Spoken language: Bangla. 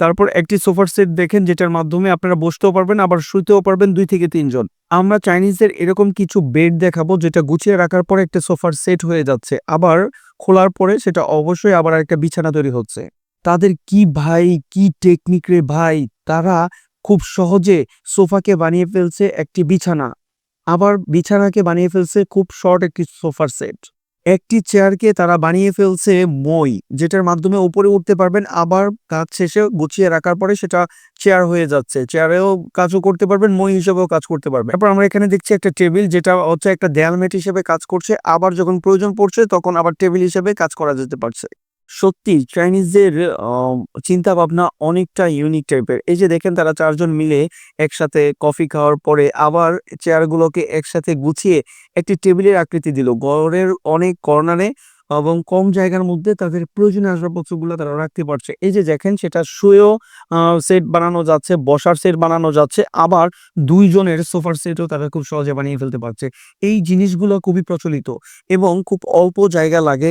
তারপর একটি সোফার সেট দেখেন, যেটার মাধ্যমে আপনারা বসতেও পারবেন, আবার শুতেও পারবেন দুই থেকে তিনজন। আমরা চাইনিজদের এরকম কিছু বেড দেখাবো, যেটা গুছিয়ে রাখার পরে একটা সোফার সেট হয়ে যাচ্ছে। আবার খোলার পরে সেটা অবশ্যই আবার একটা বিছানা তৈরি হচ্ছে। তাদের কি ভাই, কি টেকনিক রে ভাই, তারা খুব সহজে সোফাকে বানিয়ে ফেলছে একটি বিছানা। আবার বিছানাকে বানিয়ে ফেলছে খুব শর্ট একটি সোফার সেট একটি চেয়ারকে তারা বানিয়ে ফেলছে মই, যেটার মাধ্যমে উপরে উঠতে পারবেন, আবার কাজ শেষে গুছিয়ে রাখার পরে সেটা চেয়ার হয়ে যাচ্ছে। চেয়ারেও কাজও করতে পারবেন, মই হিসেবেও কাজ করতে পারবেন। তারপর আমরা এখানে দেখছি একটা টেবিল যেটা হচ্ছে একটা দেয়ালমেট হিসেবে কাজ করছে। আবার যখন প্রয়োজন পড়ছে, তখন আবার টেবিল হিসেবে কাজ করা যেতে পারছে। সত্যি চাইনিজদের চিন্তা ভাবনা অনেকটা ইউনিক টাইপের এই যে দেখেন তারা চারজন মিলে একসাথে কফি খাওয়ার পরে আবার চেয়ারগুলোকে একসাথে গুছিয়ে একটি টেবিলের আকৃতি দিল। ঘরের অনেক কর্নারে এবং কম জায়গার মধ্যে তাদের প্রয়োজনীয় আসবাবপত্রগুলো তারা রাখতে পারছে। এই যে দেখেন সেটা শুয়েও সেট বানানো যাচ্ছে, বসার সেট বানানো যাচ্ছে, আবার দুইজনের সোফার সেটও তারা খুব সহজে বানিয়ে ফেলতে পারছে। এই জিনিসগুলো খুবই প্রচলিত এবং খুব অল্প জায়গা লাগে